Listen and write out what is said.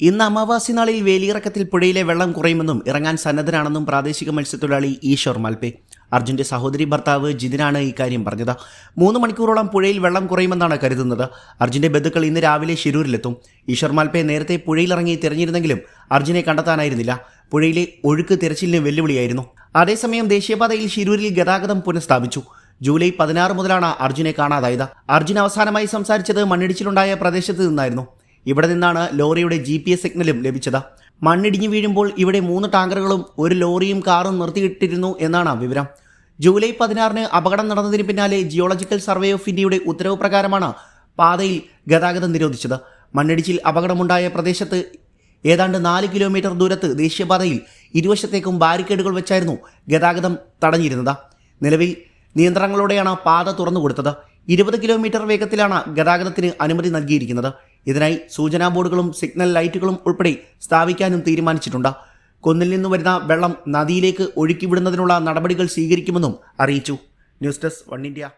ഇന്ന് അമാവാസി നാളിൽ വേലിയിറക്കത്തിൽ പുഴയിലെ വെള്ളം കുറയുമെന്നും ഇറങ്ങാൻ സന്നദ്ധനാണെന്നും പ്രാദേശിക മത്സ്യത്തൊഴിലാളി ഈശ്വർ മാൽപേ. അർജുന്റെ സഹോദരി ഭർത്താവ് ജിതിനാണ് ഇക്കാര്യം പറഞ്ഞത്. മൂന്ന് മണിക്കൂറോളം പുഴയിൽ വെള്ളം കുറയുമെന്നാണ് കരുതുന്നത്. അർജുന്റെ ബന്ധുക്കൾ ഇന്ന് രാവിലെ ശിരൂരിലെത്തും. ഈശ്വർ മാൽപേ നേരത്തെ പുഴയിലിറങ്ങി തിരഞ്ഞിരുന്നെങ്കിലും അർജുനെ കണ്ടെത്താനായിരുന്നില്ല. പുഴയിലെ ഒഴുക്ക് തിരച്ചിലിന് വെല്ലുവിളിയായിരുന്നു. അതേസമയം ദേശീയപാതയിൽ ശിരൂരിൽ ഗതാഗതം പുനഃസ്ഥാപിച്ചു. ജൂലൈ പതിനാറ് മുതലാണ് അർജുനെ കാണാതായത്. അർജുൻ അവസാനമായി സംസാരിച്ചത് മണ്ണിടിച്ചിലുണ്ടായ പ്രദേശത്ത് നിന്നായിരുന്നു. ഇവിടെ നിന്നാണ് ലോറിയുടെ ജി പി എസ് സിഗ്നലും ലഭിച്ചത്. മണ്ണിടിഞ്ഞു വീഴുമ്പോൾ ഇവിടെ മൂന്ന് ടാങ്കറുകളും ഒരു ലോറിയും കാറും നിർത്തിയിട്ടിരുന്നു എന്നാണ് വിവരം. ജൂലൈ പതിനാറിന് അപകടം നടന്നതിന് പിന്നാലെ ജിയോളജിക്കൽ സർവേ ഓഫ് ഇന്ത്യയുടെ ഉത്തരവ് പ്രകാരമാണ് പാതയിൽ ഗതാഗതം നിരോധിച്ചത്. മണ്ണിടിച്ചിൽ അപകടമുണ്ടായ പ്രദേശത്ത് ഏതാണ്ട് നാല് കിലോമീറ്റർ ദൂരത്ത് ദേശീയപാതയിൽ ഇരുവശത്തേക്കും ബാരിക്കേഡുകൾ വെച്ചായിരുന്നു ഗതാഗതം തടഞ്ഞിരുന്നത്. നിലവിൽ നിയന്ത്രണങ്ങളോടെയാണ് പാത തുറന്നു കൊടുത്തത് ഇരുപത് കിലോമീറ്റർ വേഗത്തിലാണ് ഗതാഗതത്തിന് അനുമതി നൽകിയിരിക്കുന്നത്. ഇതിനായി സൂചനാ ബോർഡുകളും സിഗ്നൽ ലൈറ്റുകളും ഉൾപ്പെടെ സ്ഥാപിക്കാനും തീരുമാനിച്ചിട്ടുണ്ട്. കുന്നിൽ നിന്ന് വരുന്ന വെള്ളം നദിയിലേക്ക് ഒഴുക്കിവിടുന്നതിനുള്ള നടപടികൾ സ്വീകരിക്കുമെന്നും അറിയിച്ചു. News desk one India.